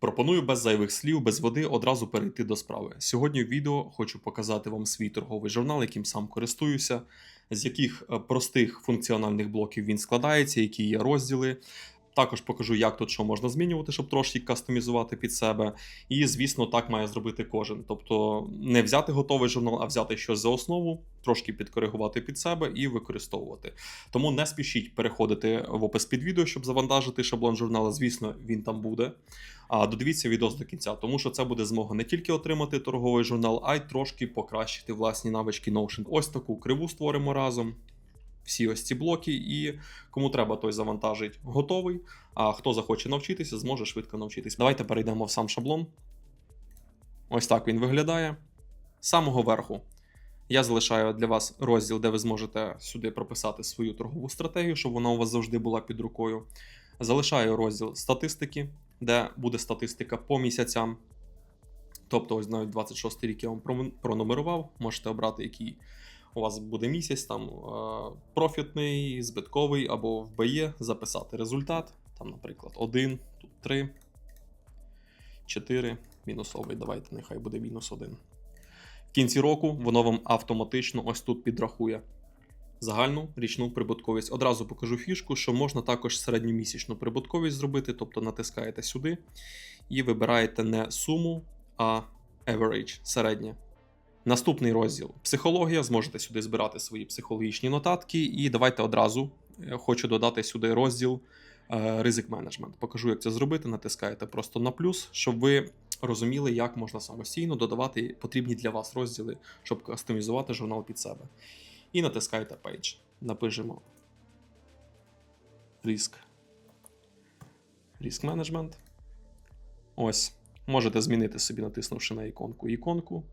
Пропоную без зайвих слів, без води одразу перейти до справи. Сьогодні в відео хочу показати вам свій торговий журнал, яким сам користуюся, з яких е, простих функціональних блоків він складається, які є розділи. Також покажу, як тут що можна змінювати, щоб трошки кастомізувати під себе. І, звісно, так має зробити кожен. Тобто не взяти готовий журнал, а взяти щось за основу, трошки підкоригувати під себе і використовувати. Тому не спішіть переходити в опис під відео, щоб завантажити шаблон журналу. Звісно, він там буде. А додивіться відео до кінця, тому що це буде змога не тільки отримати торговий журнал, а й трошки покращити власні навички Notion. Ось таку криву створимо разом. Всі ось ці блоки, і кому треба, той завантажить готовий. А хто захоче навчитися, зможе швидко навчитися. Давайте перейдемо в сам шаблон. Ось так він виглядає. З самого верху я залишаю для вас розділ, де ви зможете сюди прописати свою торгову стратегію, щоб вона у вас завжди була під рукою. Залишаю розділ статистики, де буде статистика по місяцям. Тобто, ось навіть 26 рік я вам пронумерував. Можете обрати, який у вас буде місяць, там е, профітний, збитковий або в БЕ, записати результат. Там, наприклад, 1, тут 3, 4, мінусовий. Давайте, нехай буде мінус 1. В кінці року воно вам автоматично ось тут підрахує загальну річну прибутковість. Одразу покажу фішку, що можна також середньомісячну прибутковість зробити, тобто натискаєте сюди і вибираєте не суму, а average, середнє. Наступний розділ психологія. Зможете сюди збирати свої психологічні нотатки. І давайте одразу е, хочу додати сюди розділ е, ризик менеджмент. Покажу, як це зробити. Натискаєте просто на плюс, щоб ви розуміли, як можна самостійно додавати потрібні для вас розділи, щоб кастомізувати журнал під себе. І натискаєте Page. Напишемо риск. Риск менеджмент. Ось. Можете змінити собі, натиснувши на іконку іконку.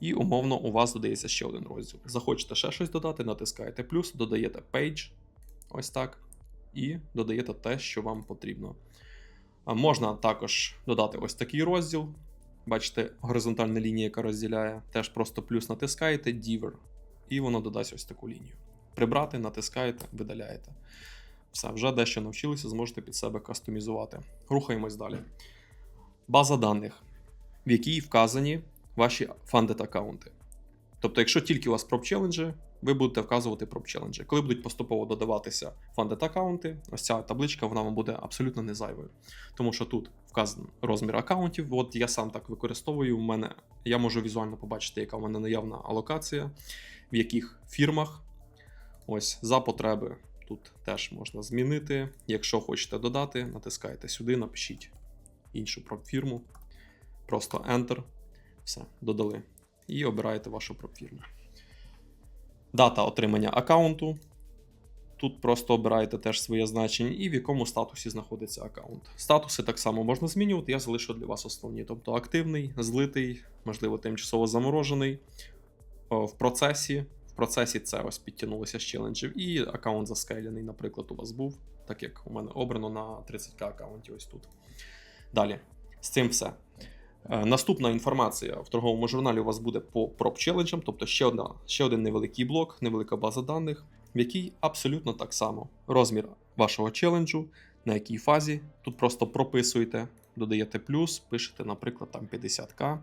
І умовно у вас додається ще один розділ. Захочете ще щось додати, натискаєте плюс, додаєте Page. Ось так. І додаєте те, що вам потрібно. Можна також додати ось такий розділ. Бачите, горизонтальна лінія, яка розділяє. Теж просто плюс натискаєте Diver, і воно додасть ось таку лінію. Прибрати, натискаєте, видаляєте. Все, вже дещо навчилися, зможете під себе кастомізувати. Рухаємось далі. База даних, в якій вказані ваші funded аккаунти. Тобто, якщо тільки у вас проб челенджі, ви будете вказувати проб челенджі. Коли будуть поступово додаватися funded аккаунти, ось ця табличка вона вам буде абсолютно не зайвою. Тому що тут вказаний розмір аккаунтів. От я сам так використовую. У мене я можу візуально побачити, яка в мене наявна алокація, в яких фірмах. Ось за потреби тут теж можна змінити. Якщо хочете додати, натискаєте сюди, напишіть іншу фірму. Просто Enter. Все, додали. І обираєте вашу пропфірму. Дата отримання аккаунту. Тут просто обираєте теж своє значення і в якому статусі знаходиться аккаунт. Статуси так само можна змінювати, я залишу для вас основні. Тобто активний, злитий, можливо, тимчасово заморожений. В процесі. В процесі це ось підтягнулося з челенджів. І аккаунт заскейлений, наприклад, у вас був, так як у мене обрано на 30к аккаунті ось тут. Далі. З цим все. Е, Наступна інформація в торговому журналі у вас буде по проб челенджам, тобто ще, одна, ще один невеликий блок, невелика база даних, в якій абсолютно так само розмір вашого челенджу, на якій фазі. Тут просто прописуєте, додаєте плюс, пишете, наприклад, там 50к.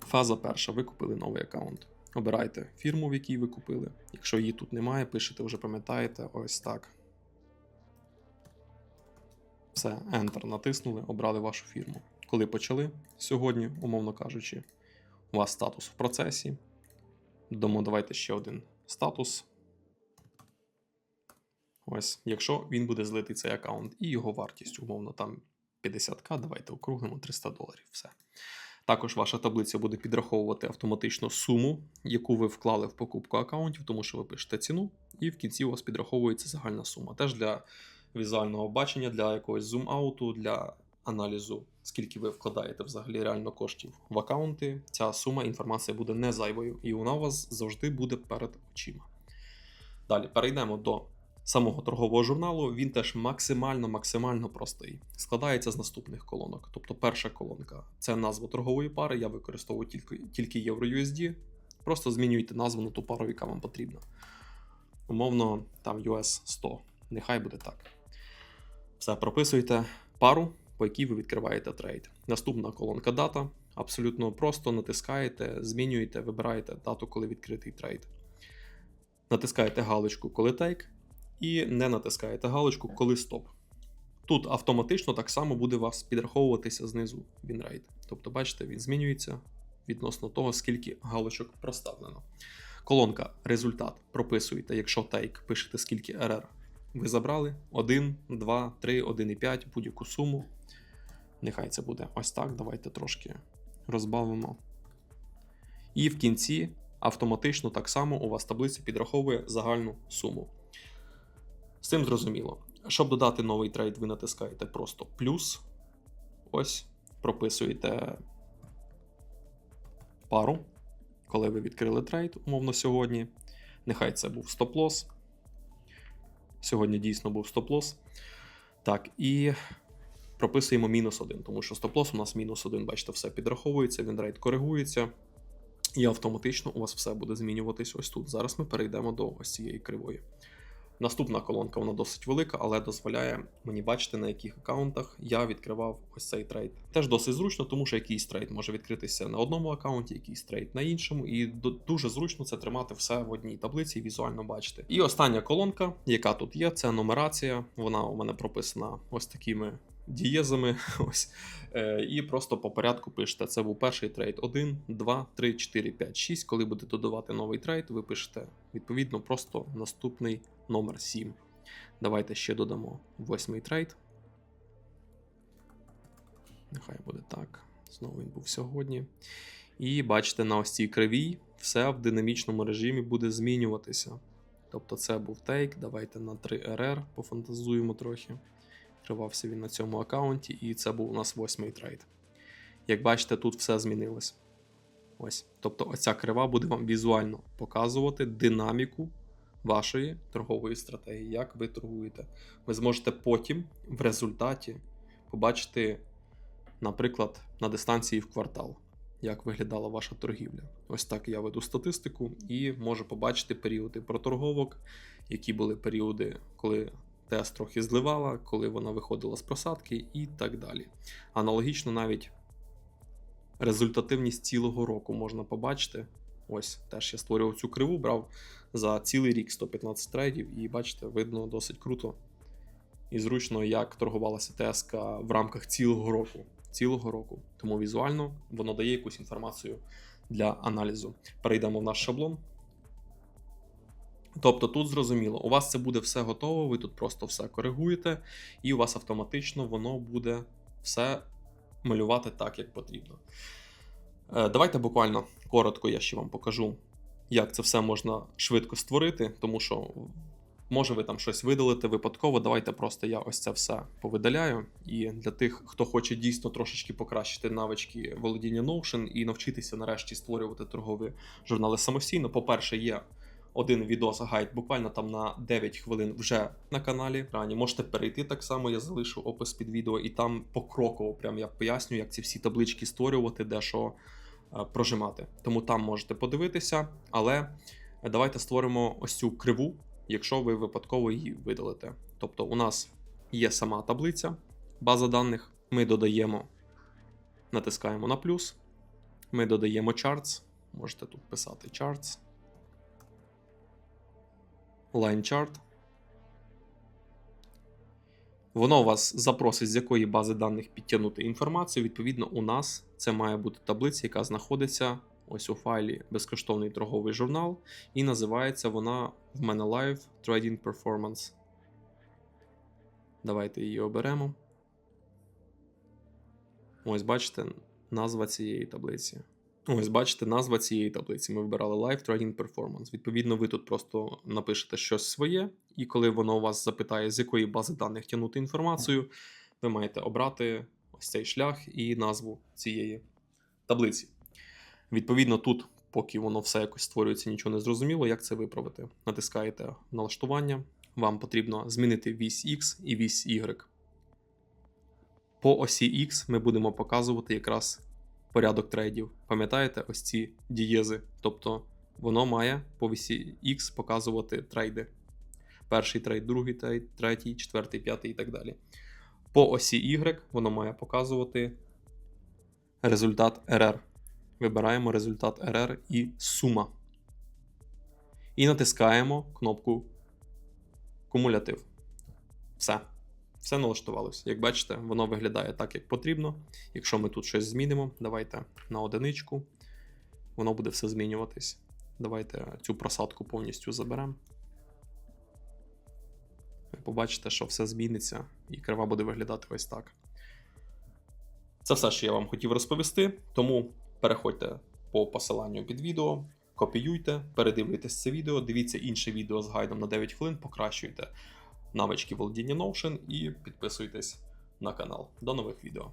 Фаза перша. Ви купили новий аккаунт. Обирайте фірму, в якій ви купили. Якщо її тут немає, пишете, вже пам'ятаєте, ось так. Все, Enter натиснули, обрали вашу фірму. Коли почали сьогодні, умовно кажучи, у вас статус в процесі. Додамо, давайте ще один статус. Ось, якщо він буде злитий цей аккаунт, і його вартість, умовно, там 50к, давайте округлимо 300 доларів. Все. Також ваша таблиця буде підраховувати автоматично суму, яку ви вклали в покупку аккаунтів, тому що ви пишете ціну, і в кінці у вас підраховується загальна сума. Теж для візуального бачення, для якогось зум-ауту, для аналізу, скільки ви вкладаєте взагалі реально коштів в аккаунти. Ця сума інформація буде не зайвою, і вона у вас завжди буде перед очима. Далі перейдемо до самого торгового журналу. Він теж максимально максимально простий. Складається з наступних колонок. Тобто, перша колонка це назва торгової пари. Я використовую тільки, тільки EURUSD. Просто змінюйте назву на ту пару, яка вам потрібна. Умовно, там US 100. Нехай буде так. Все, прописуєте пару, по якій ви відкриваєте трейд. Наступна колонка дата. Абсолютно просто натискаєте, змінюєте, вибираєте дату, коли відкритий трейд. Натискаєте галочку коли тейк і не натискаєте галочку коли стоп. Тут автоматично так само буде вас підраховуватися знизу вінрейт. Тобто, бачите, він змінюється відносно того, скільки галочок проставлено. Колонка результат прописуєте, якщо тейк, пишете скільки RR ви забрали. 1, 2, 3, 1,5, будь-яку суму. Нехай це буде ось так. Давайте трошки розбавимо. І в кінці автоматично так само у вас таблиця підраховує загальну суму. З цим зрозуміло. Щоб додати новий трейд, ви натискаєте просто плюс. Ось, прописуєте пару, коли ви відкрили трейд, умовно сьогодні. Нехай це був стоп-лос. Сьогодні дійсно був стоп-лос. Так, і прописуємо мінус один, тому що стоп-лос у нас мінус один. Бачите, все підраховується, він рейд коригується. І автоматично у вас все буде змінюватись ось тут. Зараз ми перейдемо до ось цієї кривої. Наступна колонка, вона досить велика, але дозволяє мені бачити, на яких аккаунтах я відкривав ось цей трейд. Теж досить зручно, тому що якийсь трейд може відкритися на одному аккаунті, якийсь трейд на іншому, і дуже зручно це тримати все в одній таблиці і візуально бачити. І остання колонка, яка тут є, це нумерація. Вона у мене прописана ось такими дієзами. Ось. Е, І просто по порядку пишете. Це був перший трейд 1, 2, 3, 4, 5, 6. Коли будете додавати новий трейд, ви пишете відповідно просто наступний номер 7. Давайте ще додамо восьмий трейд. Нехай буде так. Знову він був сьогодні. І бачите, на ось цій кривій все в динамічному режимі буде змінюватися. Тобто це був тейк. Давайте на 3RR пофантазуємо трохи. Тривався він на цьому аккаунті, і це був у нас восьмий трейд. Як бачите, тут все змінилось. Ось. Тобто, оця крива буде вам візуально показувати динаміку вашої торгової стратегії, як ви торгуєте. Ви зможете потім в результаті побачити, наприклад, на дистанції в квартал, як виглядала ваша торгівля. Ось так я веду статистику і можу побачити періоди проторговок, які були періоди, коли тест трохи зливала, коли вона виходила з просадки і так далі. Аналогічно навіть результативність цілого року можна побачити. Ось теж я створював цю криву, брав за цілий рік 115 трейдів, і бачите, видно досить круто і зручно, як торгувалася ТСК в рамках цілого року. Цілого року. Тому візуально воно дає якусь інформацію для аналізу. Перейдемо в наш шаблон. Тобто тут зрозуміло, у вас це буде все готово, ви тут просто все коригуєте, і у вас автоматично воно буде все малювати так, як потрібно. Е, давайте буквально коротко я ще вам покажу, як це все можна швидко створити, тому що може ви там щось видалите випадково. Давайте просто я ось це все повидаляю. І для тих, хто хоче дійсно трошечки покращити навички володіння Notion і навчитися нарешті створювати торгові журнали самостійно. По-перше, є один відос гайд, буквально там на 9 хвилин вже на каналі. Рані можете перейти так само. Я залишу опис під відео, і там покроково прям я поясню, як ці всі таблички створювати, де що е, прожимати. Тому там можете подивитися, але давайте створимо ось цю криву, якщо ви випадково її видалите. Тобто, у нас є сама таблиця, база даних. Ми додаємо, натискаємо на плюс. Ми додаємо charts. Можете тут писати charts line chart. Воно вас запросить, з якої бази даних підтягнути інформацію. Відповідно, у нас це має бути таблиця, яка знаходиться ось у файлі безкоштовний торговий журнал, і називається вона в мене Live Trading Performance. Давайте її оберемо. Ось, бачите, назва цієї таблиці. Ось, бачите, назва цієї таблиці. Ми вибирали Live Trading Performance. Відповідно, ви тут просто напишете щось своє, і коли воно у вас запитає, з якої бази даних тягнути інформацію, ви маєте обрати ось цей шлях і назву цієї таблиці. Відповідно, тут, поки воно все якось створюється, нічого не зрозуміло, як це виправити. Натискаєте налаштування, вам потрібно змінити вісь X і вісь Y. По осі X ми будемо показувати якраз порядок трейдів. Пам'ятаєте ось ці дієзи? Тобто воно має по вісі X показувати трейди. перший трейд, другий трейд, третій, четвертий, п'ятий і так далі. По осі Y воно має показувати результат RR. Вибираємо результат RR і сума. І натискаємо кнопку кумулятив. Все. Все налаштувалось. Як бачите, воно виглядає так, як потрібно. Якщо ми тут щось змінимо, давайте на одиничку. Воно буде все змінюватись. Давайте цю просадку повністю заберемо. Ви побачите, що все зміниться, і крива буде виглядати ось так. Це все, що я вам хотів розповісти. Тому переходьте по посиланню під відео, копіюйте, передивлюйтесь це відео, дивіться інше відео з гайдом на 9 хвилин, покращуйте навички володіння Notion і підписуйтесь на канал. До нових відео.